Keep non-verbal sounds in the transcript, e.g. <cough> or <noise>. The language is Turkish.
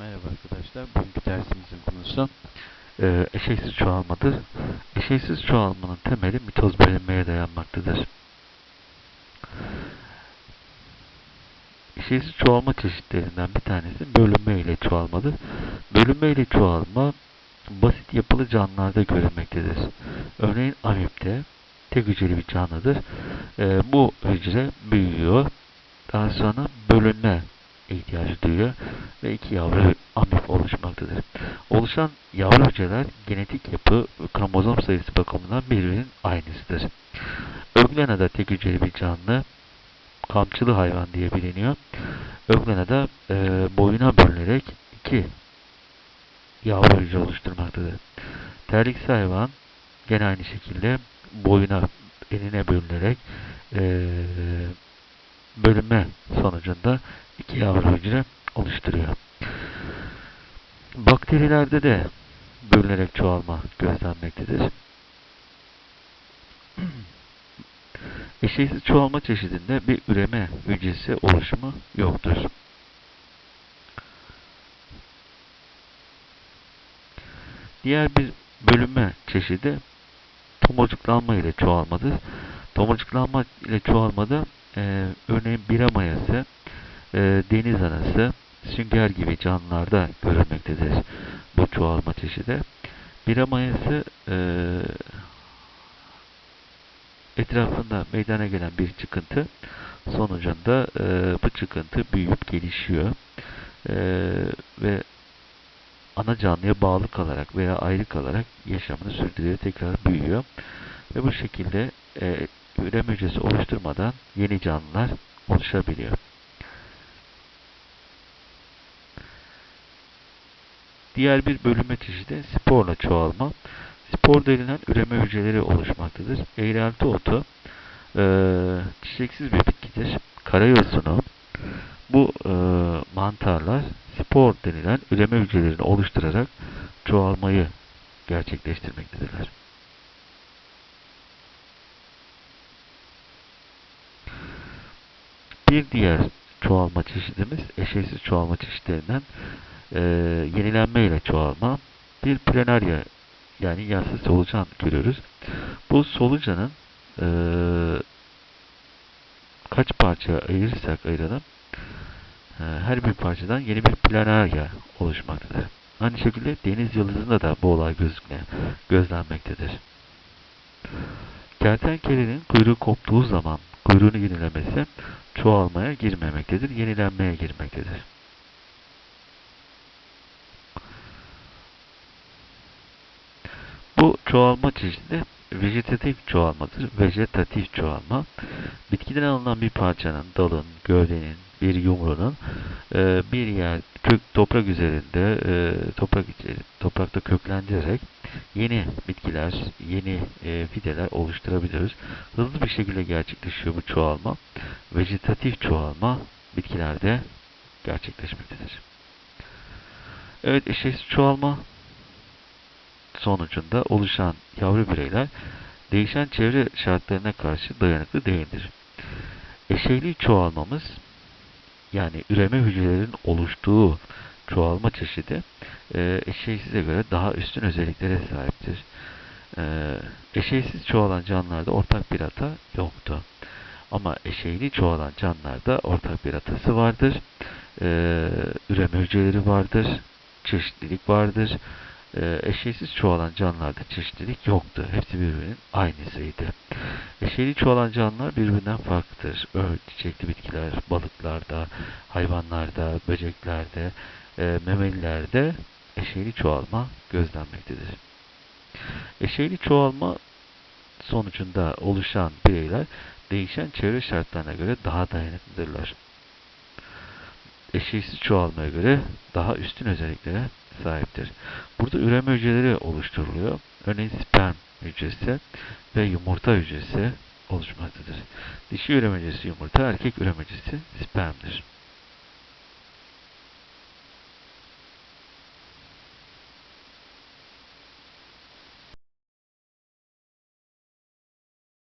Merhaba arkadaşlar. Bugünkü dersimizin konusu e, eşeğsiz çoğalmadır. Eşeğsiz çoğalmanın temeli mitoz bölünmeye dayanmaktadır. Eşeğsiz çoğalma çeşitlerinden bir tanesi bölünme ile çoğalmadır. Bölünme ile çoğalma basit yapılı canlılarda görülmektedir. Örneğin amipte tek hücreli bir canlıdır. E, bu hücre büyüyor. Daha sonra bölünme ihtiyacı duyuyor ve iki yavru amip oluşmaktadır. Oluşan yavru hücreler genetik yapı kromozom sayısı bakımından birbirinin aynısıdır. Öglena'da tek hücreli bir canlı kamçılı hayvan diye biliniyor. Öglena'da e, boyuna bölünerek iki yavru hücre oluşturmaktadır. Terliksi hayvan gene aynı şekilde boyuna enine bölünerek e, bölünme sonucunda iki yavru hücre oluşturuyor. Bakterilerde de bölünerek çoğalma gözlenmektedir. <clears throat> Eşeğsiz çoğalma çeşidinde bir üreme hücresi oluşumu yoktur. Diğer bir bölünme çeşidi tomurcuklanma ile çoğalmadır. Tomurcuklanma ile çoğalmada e, örneğin bira mayası, e, deniz anası, sünger gibi canlılarda görülmektedir bu çoğalma çeşidi. Bira mayası e, etrafında meydana gelen bir çıkıntı sonucunda e, bu çıkıntı büyüyüp gelişiyor e, ve ana canlıya bağlı kalarak veya ayrı kalarak yaşamını sürdürüyor, tekrar büyüyor ve bu şekilde e, üreme hücresi oluşturmadan yeni canlılar oluşabiliyor. Diğer bir bölünme çeşidi sporla çoğalma. Spor denilen üreme hücreleri oluşmaktadır. Eğrelti otu e, çiçeksiz bir bitkidir. Karayosunu bu e, mantarlar spor denilen üreme hücrelerini oluşturarak çoğalmayı gerçekleştirmektedirler. Bir diğer çoğalma çeşidimiz eşeğsiz çoğalma çeşitlerinden e, yenilenme ile çoğalma. Bir plenarya yani yassı solucan görüyoruz. Bu solucanın e, kaç parça ayırırsak ayıralım e, her bir parçadan yeni bir planarya oluşmaktadır. Aynı şekilde deniz yıldızında da bu olay gözükme, gözlenmektedir. Kertenkelenin kuyruğu koptuğu zaman kuyruğunu yenilemesi çoğalmaya girmemektedir, yenilenmeye girmektedir. Bu çoğalma çeşidi vejetatif çoğalmadır. Vejetatif çoğalma, bitkiden alınan bir parçanın, dalın, gövdenin, bir yumruğunun e, bir yer kök toprak üzerinde e, toprak toprakta köklendirerek yeni bitkiler, yeni e, fideler oluşturabiliyoruz. Hızlı bir şekilde gerçekleşiyor bu çoğalma. Vejetatif çoğalma bitkilerde gerçekleşmektedir. Evet, eşeğsiz çoğalma sonucunda oluşan yavru bireyler değişen çevre şartlarına karşı dayanıklı değildir. Eşeyli çoğalmamız yani üreme hücrelerinin oluştuğu çoğalma çeşidi e, eşeğsize göre daha üstün özelliklere sahiptir. E, eşeğsiz çoğalan canlılarda ortak bir hata yoktu. Ama eşeğli çoğalan canlılarda ortak bir hatası vardır. E, üreme hücreleri vardır. Çeşitlilik vardır. E, eşeğsiz çoğalan canlılarda çeşitlilik yoktu. Hepsi birbirinin aynısıydı. Eşeğli çoğalan canlılar birbirinden farklıdır. Ört, çiçekli bitkiler, balıklarda, hayvanlarda, böceklerde, e, memelilerde eşeğli çoğalma gözlenmektedir. Eşeğli çoğalma sonucunda oluşan bireyler değişen çevre şartlarına göre daha dayanıklıdırlar. Eşeğsiz çoğalmaya göre daha üstün özelliklere sahiptir. Burada üreme hücreleri oluşturuluyor. Örneğin sperm hücresi ve yumurta hücresi oluşmaktadır. Dişi üreme hücresi yumurta, erkek üreme hücresi spermdir.